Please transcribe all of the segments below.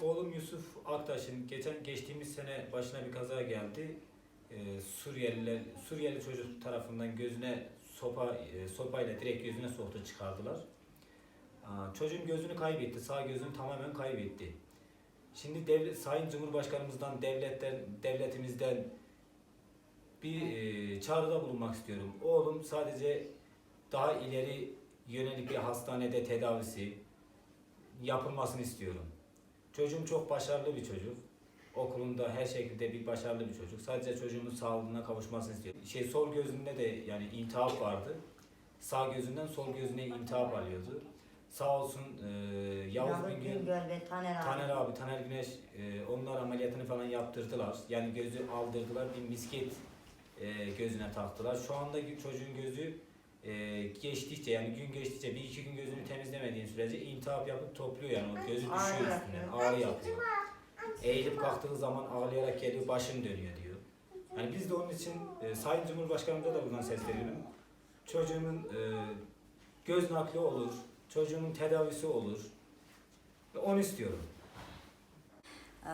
oğlum Yusuf Aktaş'ın geçen geçtiğimiz sene başına bir kaza geldi. Ee, Suriyeliler Suriyeli çocuk tarafından gözüne sopa e, sopayla direkt gözüne soktu çıkardılar. Aa, çocuğun gözünü kaybetti. Sağ gözünü tamamen kaybetti. Şimdi devlet, Sayın Cumhurbaşkanımızdan, devletten, devletimizden bir e, çağrıda bulunmak istiyorum. Oğlum sadece daha ileri yönelik bir hastanede tedavisi yapılmasını istiyorum. Çocuğum çok başarılı bir çocuk. Okulunda her şekilde bir başarılı bir çocuk. Sadece çocuğumun sağlığına kavuşmasını istiyorum. Şey sol gözünde de yani iltihap vardı. Sağ gözünden sol gözüne iltihap alıyordu. Sağ olsun e, Yavuz Bingöl ve Taner abi. Taner abi, Taner Güneş e, onlar ameliyatını falan yaptırdılar. Yani gözü aldırdılar, bir misket e, gözüne taktılar. Şu anda çocuğun gözü e, geçtikçe yani gün geçtikçe bir iki gün gözünü temizlemediğin sürece intihap yapıp topluyor yani o gözü Ağrı düşüyor yapıyor. ağrı yapıyor. Eğilip kalktığı zaman ağlayarak geliyor, başım dönüyor diyor. Yani biz de onun için e, Sayın Cumhurbaşkanımıza da buradan sesleniyorum. Çocuğumun e, göz nakli olur, çocuğumun tedavisi olur. Ve Onu istiyorum. Ee,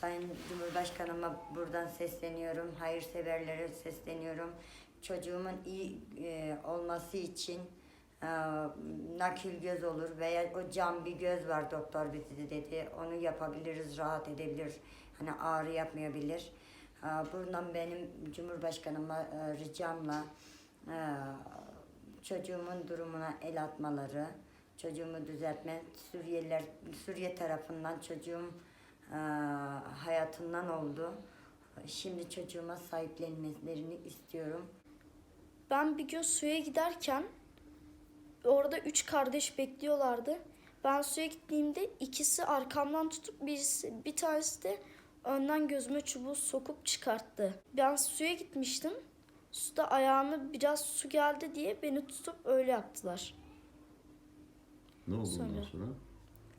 Sayın Cumhurbaşkanıma buradan sesleniyorum. Hayırseverlere sesleniyorum. Çocuğumun iyi e, olması için e, nakil göz olur veya o cam bir göz var doktor bizi dedi. Onu yapabiliriz, rahat edebilir. Hani ağrı yapmayabilir. Ee, buradan benim Cumhurbaşkanıma e, ricamla e, çocuğumun durumuna el atmaları, çocuğumu düzeltme, Suriyeliler, Suriye tarafından çocuğum e, hayatından oldu. Şimdi çocuğuma sahiplenmelerini istiyorum. Ben bir gün suya giderken orada üç kardeş bekliyorlardı. Ben suya gittiğimde ikisi arkamdan tutup birisi, bir tanesi de önden gözüme çubuğu sokup çıkarttı. Ben suya gitmiştim. Suda ayağına biraz su geldi diye beni tutup öyle yaptılar. Ne oldu ondan Sonra. sonra?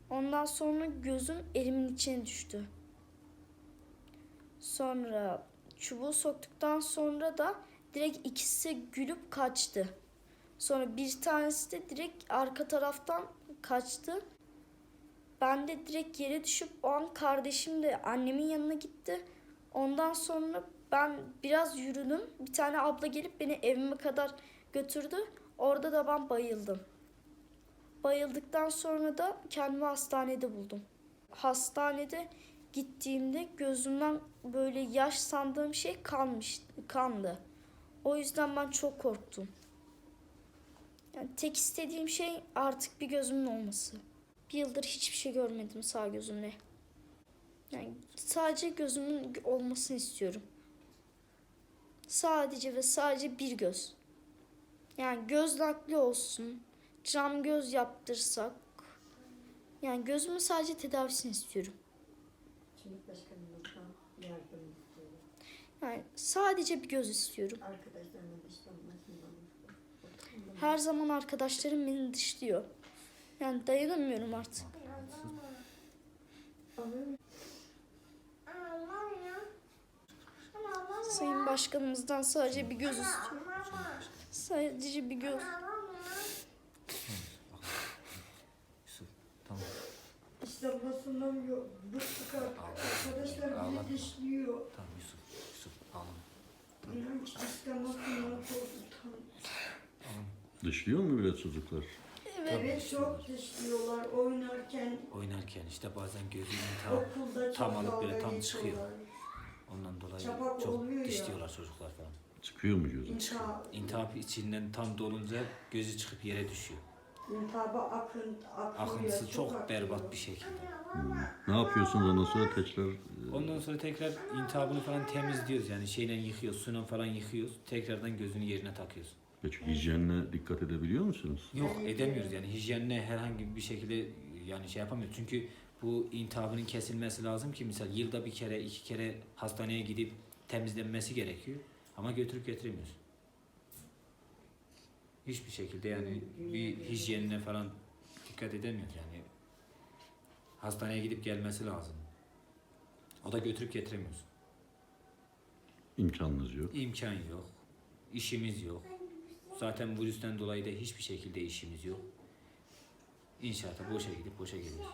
Ondan sonra gözüm elimin içine düştü. Sonra çubuğu soktuktan sonra da direkt ikisi gülüp kaçtı. Sonra bir tanesi de direkt arka taraftan kaçtı. Ben de direkt yere düşüp o an kardeşim de annemin yanına gitti. Ondan sonra ben biraz yürüdüm. Bir tane abla gelip beni evime kadar götürdü. Orada da ben bayıldım. Bayıldıktan sonra da kendimi hastanede buldum. Hastanede gittiğimde gözümden böyle yaş sandığım şey kalmış, kandı. O yüzden ben çok korktum. Yani tek istediğim şey artık bir gözümün olması. Bir yıldır hiçbir şey görmedim sağ gözümle. Yani sadece gözümün olmasını istiyorum. Sadece ve sadece bir göz. Yani göz nakli olsun cam göz yaptırsak yani gözümün sadece tedavisini istiyorum. Cumhurbaşkanımızdan yardım istiyorum. Yani sadece bir göz istiyorum. Her zaman arkadaşlarım beni dışlıyor. Yani dayanamıyorum artık. Sayın Başkanımızdan sadece bir göz istiyorum. Sadece bir göz. İşte. Bıktık artık. Arkadaşlar beni dişliyor. Tamam Yusuf ağlama. İnan ki istemezdim nasıl oldu tam. Dışlıyor mu bile çocuklar? Evet. Evet çok dişliyorlar oynarken Oynarken işte bazen gözünün tam, okulda tam alıp böyle tam geçiyorlar. çıkıyor. ondan dolayı Çapak çok olmuyor ya. dişliyorlar çocuklar falan. Çıkıyor mu gözü? İntihar, İntihap içinden tam dolunca gözü çıkıp yere düşüyor. İntihaba akın. Akıntısı çok berbat bir şekilde. Hmm. Ne yapıyorsunuz ondan sonra tekrar? e, Ondan sonra tekrar intihabını falan temizliyoruz yani şeyle yıkıyoruz, suyla falan yıkıyoruz. Tekrardan gözünü yerine takıyoruz. Peki hijyenine dikkat edebiliyor musunuz? Yok edemiyoruz yani hijyenine herhangi bir şekilde yani şey yapamıyoruz. Çünkü bu intihabının kesilmesi lazım ki misal yılda bir kere iki kere hastaneye gidip temizlenmesi gerekiyor. Ama götürüp getiremiyoruz. Hiçbir şekilde yani bir hijyenine falan dikkat edemiyoruz yani. Hastaneye gidip gelmesi lazım. O da götürüp getiremiyoruz. İmkanınız yok. İmkan yok. işimiz yok. Zaten bu yüzden dolayı da hiçbir şekilde işimiz yok. İnşaata boşa gidip boşa geliyoruz.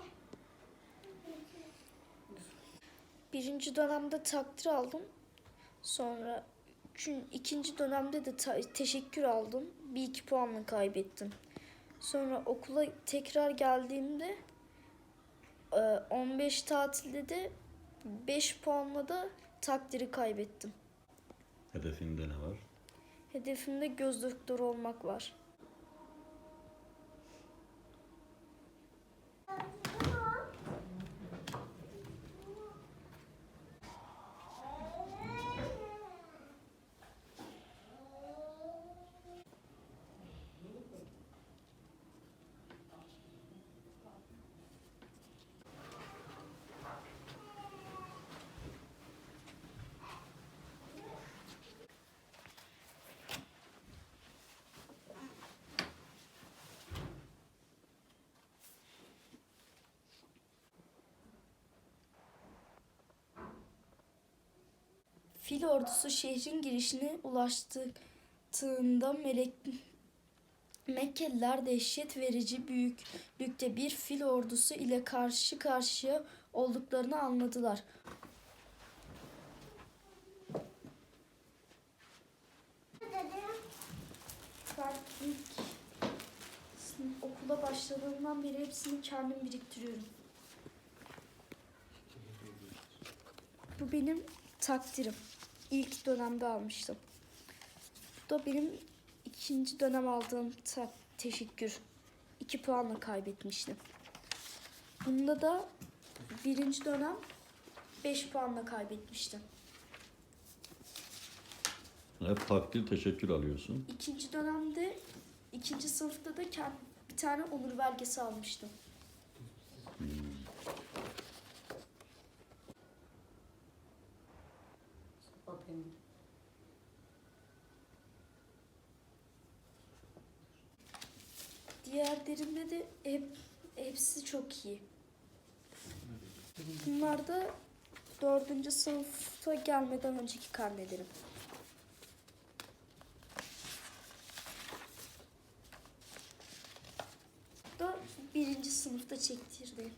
Birinci dönemde takdir aldım. Sonra üçün, ikinci dönemde de teşekkür aldım. Bir iki puanla kaybettim. Sonra okula tekrar geldiğimde e, 15 tatilde de 5 puanla da takdiri kaybettim. Hedefinde ne var? Hedefimde göz doktoru olmak var. Fil ordusu şehrin girişine ulaştığında melek Mekkeliler dehşet verici büyüklükte bir fil ordusu ile karşı karşıya olduklarını anladılar. İlk okula başladığımdan beri hepsini kendim biriktiriyorum. Bu benim takdirim. İlk dönemde almıştım. Bu da benim ikinci dönem aldığım ta- teşekkür. İki puanla kaybetmiştim. Bunda da birinci dönem beş puanla kaybetmiştim. Hep takdir, teşekkür alıyorsun. İkinci dönemde, ikinci sınıfta da kend- bir tane onur belgesi almıştım. Diğerlerinde de hep hepsi çok iyi. Bunlar da dördüncü sınıfa gelmeden önceki karnelerim. Da birinci sınıfta çektirdiğim.